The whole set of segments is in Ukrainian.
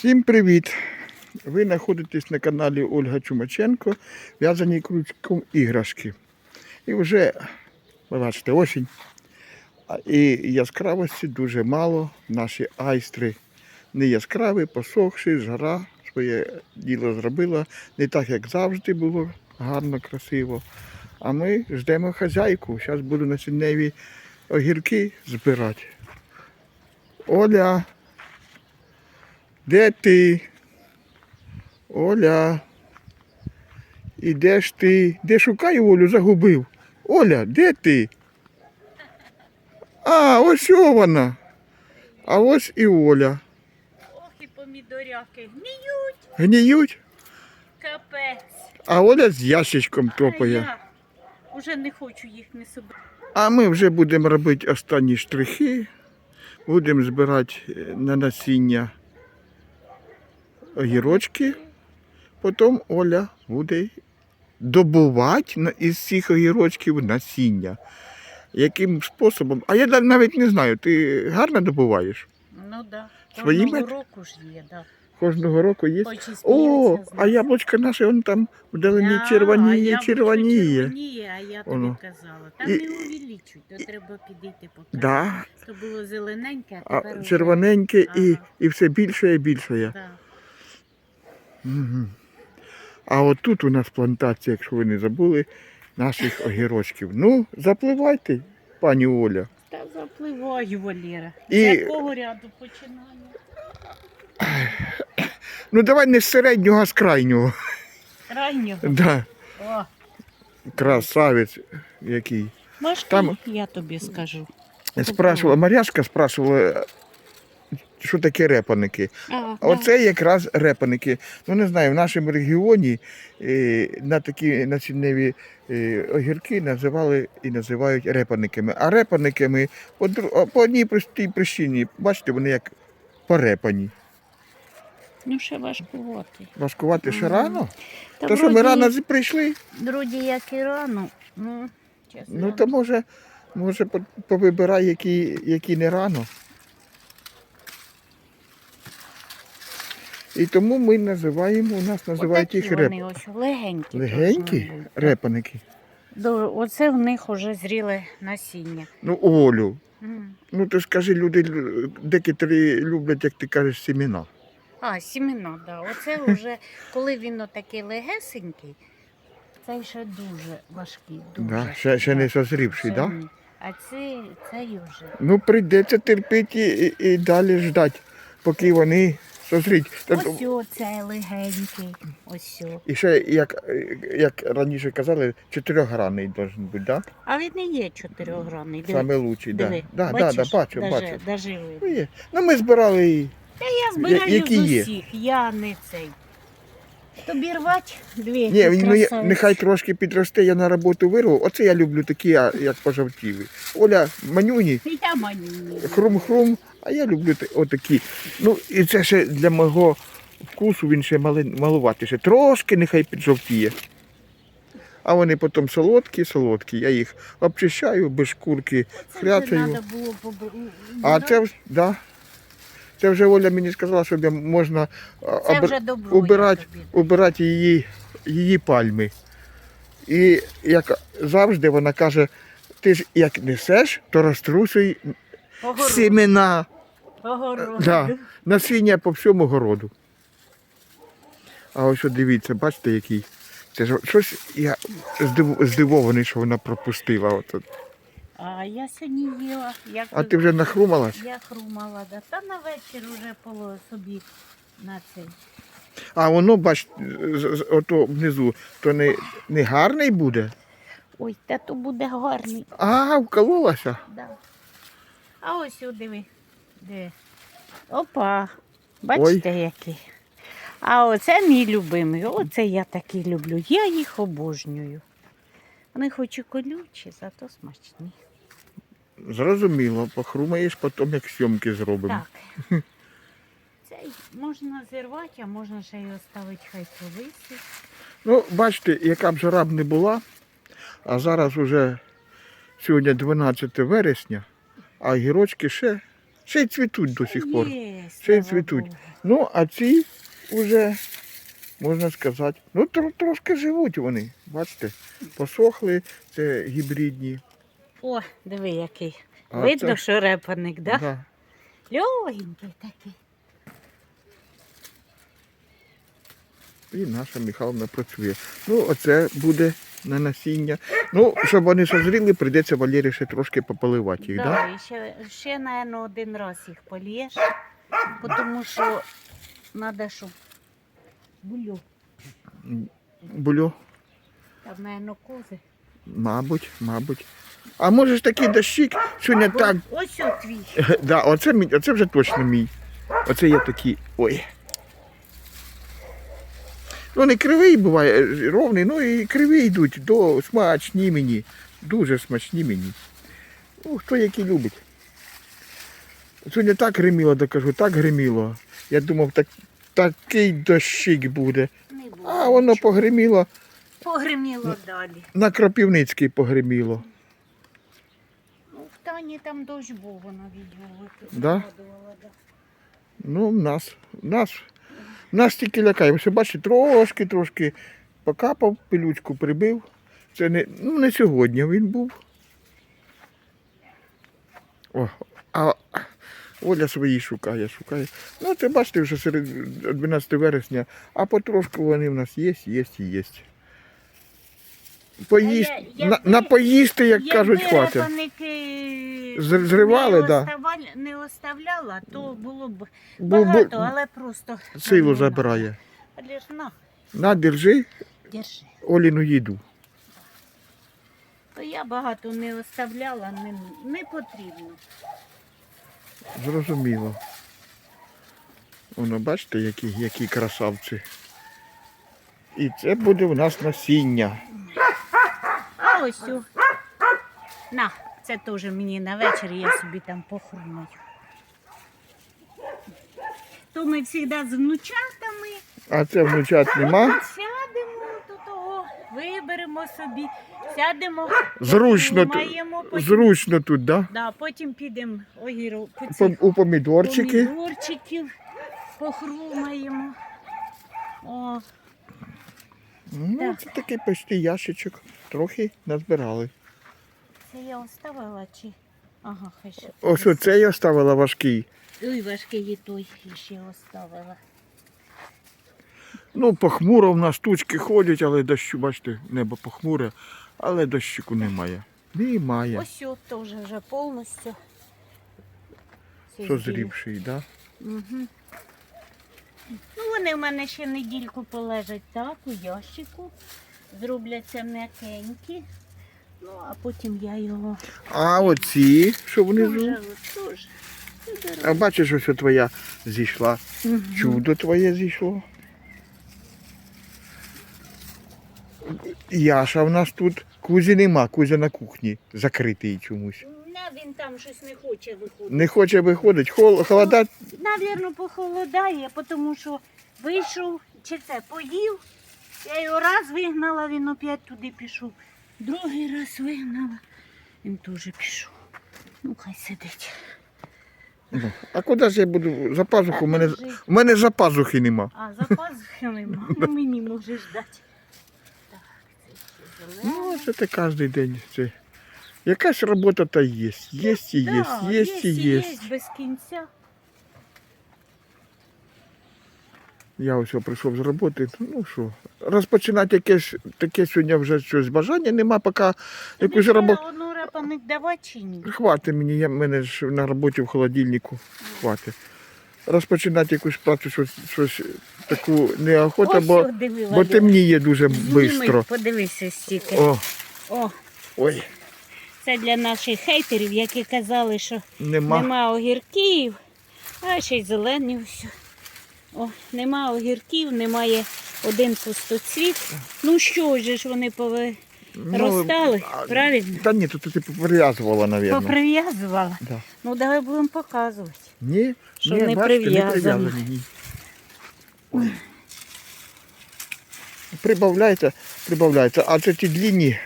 Всім привіт! Ви знаходитесь на каналі Ольга Чумаченко, в'язані крючком іграшки. І вже, ви бачите, осінь. І яскравості дуже мало. Наші айстри не яскраві, посохші, жара своє діло зробила. Не так, як завжди було гарно, красиво. А ми ждемо хазяйку. Зараз буду насінневі огірки збирати. Оля, де ти? Оля. І де ж ти? Де шукаю Олю, загубив. Оля, де ти? А, ось о вона. А ось і Оля. Ох, і помідоряки гниють, Гніють, капець. а Оля з ящичком А топає. я вже не хочу їх не собі. А ми вже будемо робити останні штрихи. Будемо збирати е, на насіння огірочки. Потім Оля буде добувати із цих огірочків насіння. Яким способом? А я навіть не знаю, ти гарно добуваєш? Ну да. Своїми? Кожного року ж є, да. Кожного року є. О, а нас. яблучко наше, воно там вдалині Да, червоніє, червоніє. червоніє, а я тобі Воно. казала. Там І- не увеличуй, то треба підійти поки. Да, То було зелененьке, а тепер червоненьке і, і все більше і більше. Да. Угу. А от тут у нас плантація, якщо ви не забули, наших огірочків. Ну, запливайте, пані Оля. Та запливаю, Валера. І- З якого ряду починаю? Ну давай не з середнього, а з крайнього. Крайнього. Да. О, Красавець який. важкий, Там- я тобі скажу. Спрашувала, Маряшка спрашувала, що таке репаники. А, Оце якраз репаники. Ну не знаю, в нашому регіоні е, на такі насінневі е, огірки називали і називають репаниками. А репаниками по, одній простій причині, бачите, вони як порепані. Ну, ще важкувати. Важкувати ще Мгм. рано. Та То що ми рано прийшли, Вроді як і рано. Ну, чесно. ну то може, може повибирай, які, які не рано. І тому ми називаємо, у нас називають їх реп... вони ось легенькі. легенькі репаники. До- Оце в них вже зріле насіння. Ну, Олю, М. ну то скажи, люди лю- декотрі люблять, як ти кажеш, сімена. А, сімена, да. Оце вже, коли він отакий легесенький, цей ще дуже важкий. Дуже. Да? Ще, ще не Да. созрівший, так? Да? А це, цей вже. Ну, прийдеться терпіти і, і, і далі ждати, поки вони созріть. Та- Ось оце легенький. Ось. о. І ще, як, як раніше казали, чотирьохгранний должен бути, да? А він не є чотирьохгранний. диви. Саме лучший, да. Диви, Да, да, бачиш? да, бачу, даже, бачу. Даже Ну, є. Ну, ми збирали і. Та я збираю які з є? усіх, я не цей. Тобі рвать дві Ні, ну, я- красавиці. нехай трошки підросте, я на роботу вирву. Оце я люблю такі, а, як пожовтіві. Оля, манюні, Я маню. хрум-хрум, а я люблю отакі. Ну, і це ще для мого вкусу він ще малий, малуватий. Ще трошки нехай піджовтіє. А вони потім солодкі, солодкі. Я їх обчищаю без шкурки, хряцаю. А це, ж- да. це вже Оля мені сказала, що можна вже убирати, убирати її, її пальми. І як завжди вона каже, ти ж як несеш, то розтрусуй Огород. семена, Огород. да, насіння по всьому городу. А ось от дивіться, бачите, який. Це ж щось я здив- здивований, що вона пропустила. От, от. А я сьогодні їла. Як А ти вже нахрумалась? Я хрумала, да. Та на вечір вже поло собі на цей. А воно, бач, з- з- ото внизу, то не, не гарний буде. Ой, та то буде гарний. А, вкололася. Да. А ось о, диви. Диви. Опа. Бачите, який. А оце мій любимий. Оце я такий люблю. Я їх обожнюю. Вони хоч і колючі, зато смачні. Зрозуміло, похрумаєш потім, як сьомки зробимо. Так. Цей можна зірвати, а можна ще й оставити, хай повисить. Ну, бачите, яка б жара б не була, а зараз уже сьогодні 12 вересня, а гірочки ще Ще й цвітуть до сих пор. Ще й цвітуть. Ну, а ці вже, можна сказати, ну тр- трошки живуть вони. Бачите, посохли, це гібридні. О, диви який. А Видно, це- що репаник, да? Да. Легенький такий. І наша Михайловна працює. Ну, оце буде на насіння. Ну, щоб вони созріли, прийдеться Валері ще трошки пополивати їх, так? Да? Ще, ще, напевно, один раз їх полієш, тому що треба, щоб булю. Булю, Там, напевно, кози. мабуть, мабуть. А може ж такий дощик сьогодні так. Ось твій. Да, оце, мій, оце вже точно мій. Оце є такий. Ой. Ну, не кривий буває, ровний, ну і криві йдуть, до смачні мені. Дуже смачні мені. Ну, хто який любить. Сьогодні так гриміло, докажу, так гриміло. Я думав, так, такий дощик буде. А воно погриміло, Погриміло далі. на Кропівницький погриміло. Ну, в Тані там дощ був, вона відео Да? да. Ну, в нас, в нас, нас тільки лякає. Ви бачите, трошки, трошки покапав, пилючку прибив. Це не, ну, не сьогодні він був. О, а Оля свої шукає, шукає. Ну, це бачите, вже серед 12 вересня, а потрошку вони в нас є, є є. Поїсть, А я- на, на поїсти, як кажуть, хватить. репаники З- зривали, не, да. оставаль- не оставляла, то було б Бу- бу- багато, але просто Силу ну, забирає. Але ж на, На, держи держи. Оліну їду. То я багато не оставляла, не, не потрібно. Зрозуміло. Воно, бачите, які, які красавці. І це буде у нас насіння. Ось о. На, це теж мені на вечір, я собі там похрумаю. То ми завжди з внучатами А це внучат нема. сядемо до того, виберемо собі, сядемо, Зручно, ту- похрумаємо, потім, зручно тут, да? да, потім підемо огіру, по По- цих У помідорчики. помідорчиків похрумаємо. О, Ну, Так. це такий почти ящичок. Трохи назбирали. це я оставила чи. Ага, хай ще. Ось оце я ставила важкий. Ой, важкий і той ще оставила. Ну, похмуро в нас тучки ходять, але дощу, бачите, небо похмуре, але дощику немає. Немає. Ось от теж вже повністю. Созрівший, да? Угу. Ну, вони в мене ще недільку полежать так, у ящику. Зробляться м'якенькі. Ну, а потім я його А оці, що внизу? дуже, дуже. А бачиш, ось твоя зійшла. Мгм. Чудо твоє зійшло. Яша в нас тут. Кузі нема, Кузя на кухні, закритий чомусь. Не, він там щось не хоче виходити. Не хоче виходити, Хол, холода. Навірно, похолодає, тому що вийшов, чи це поїв. Я його раз вигнала, він опять туди пішов. Другий раз вигнала, він теж пішов. Ну, хай сидить. Ну, А куди ж я буду? За пазуху? У мене, у мене за пазухи нема. А за пазухами мама мені може ждати. Так, це ще зелене. Ну, це ти кожен день. Це... Якась робота та є. Є і є, Да, є і є. без кінця. Я ось прийшов з роботи. Ну що, розпочинати якесь таке сьогодні вже щось бажання нема, поки якусь роботу. одну репаник давати чи ні? Хватить мені, я, мене ж на роботі в холодильнику. Хватить. Розпочинати якусь працю, щось, щось таку неохота, Ось бо, що, диви, бо темніє дуже Зніми, швидко. Подивися стільки. О, О, ой, це для наших хейтерів, які казали, що нема. нема огірків, а ще й зелені все. О, нема огірків, немає один пустоцвіт. Ну що ж ж вони пове... Ну, розстали, а, правильно? Та ні, тут ти прив'язувала, мабуть. Поприв'язувала. Да. Ну давай будемо показувати. Ні, Що ні, не бачите, не прив'язані. Прибавляється, прибавляється. А це ті длінні,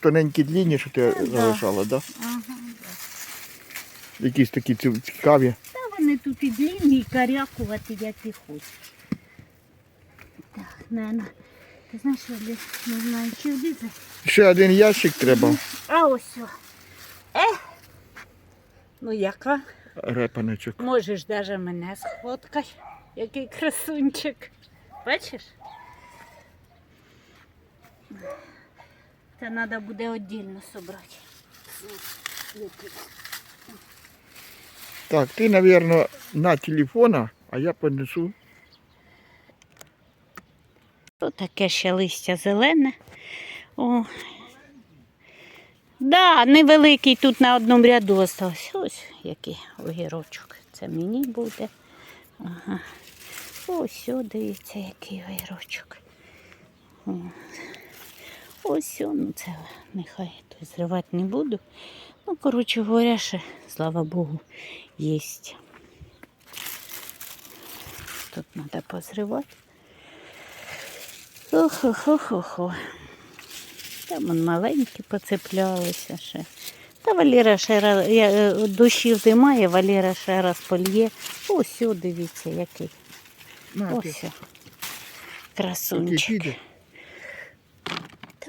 тоненькі длінні, що ти да. залишала, так? Да? Ага. Якісь такі цікаві. Та вони тут і длинні, і карякувати, як і хочуть. Так, Нена. Ти знаєш, я не знаю, чи це. Ще один ящик треба. А ось. о. Е. Ну яка? Репаничок. Можеш навіть мене сфоткай. Який красунчик. Бачиш? Це треба буде віддільно собрати. Так, ти, мабуть, на телефона, а я понесу. Ось таке ще листя зелене. О. Да, невеликий тут на одному ряду остався. Ось який огірочок. Це мені буде. Ага. Ось, о, дивіться, який огірочок. О. Ось, ну це нехай тут зривати не буду. Ну, коротше говоря, ще, слава Богу, є. Тут треба позривати. Охо-хо-хо-хо. Там вон маленькі поцеплялися ще. Та Валера ще раз, я, е, дощів немає, Валера ще раз польє. Ось, дивіться, який. Ось. Красунчик.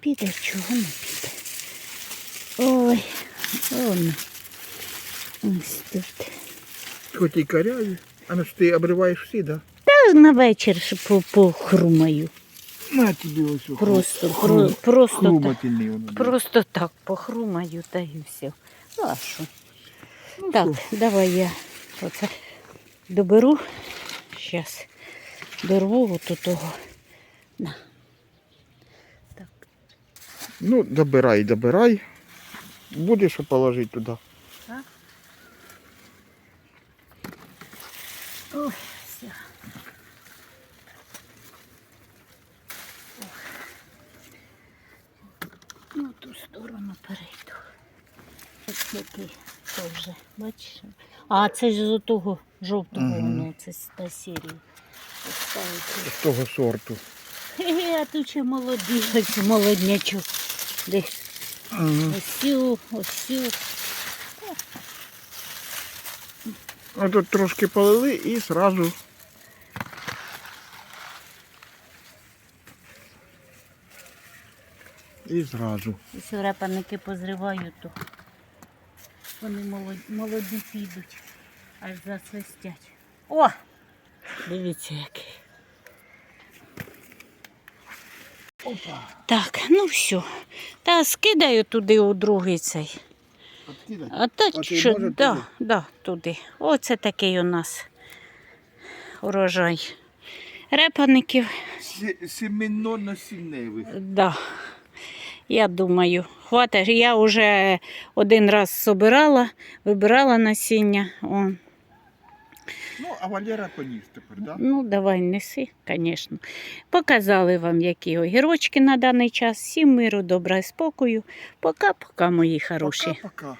Піде. Чого не піде. Ой, он. Ось тут. Хоч і каряві. А ну ж ти обриваєш всі, да? Та на вечір ще по- похрумаю. На тобі ось. Просто, про, просто так. Хрумательний воно. Просто так похрумаю та і все. Ну, а що? Ну, Так, що? давай я оце доберу. Зараз дорву от того. На. Ну, добирай, добирай. Буде що положити туди. Ой, все. Ну, ту сторону перейду. Ось такий теж, бачиш? А це ж з того жовтого, воно це з та серії. Поставити. З того сорту. Хе-хе, а тут ще молоді, ось молоднячок. Десь Угу. ось сю, ось. А тут трошки полили і зразу. І зразу. Якщо репаники позриваю, то вони молоді, молоді підуть, аж засвистять. О! Дивіться який. Опа. Так, ну все. Та скидаю туди у другий цей. А та що, да, туди? да, туди. Оце такий у нас урожай. Репаників, Семенно насінневих. да. Я думаю, хватить. Я вже один раз собирала, вибирала насіння. О, Ну, а Валера поніс тепер, так? Да? ну, давай неси, звісно. Показали вам, які огірочки на даний час. Всім миру, добра і спокою. Пока-пока, мої хороші. Пока-пока.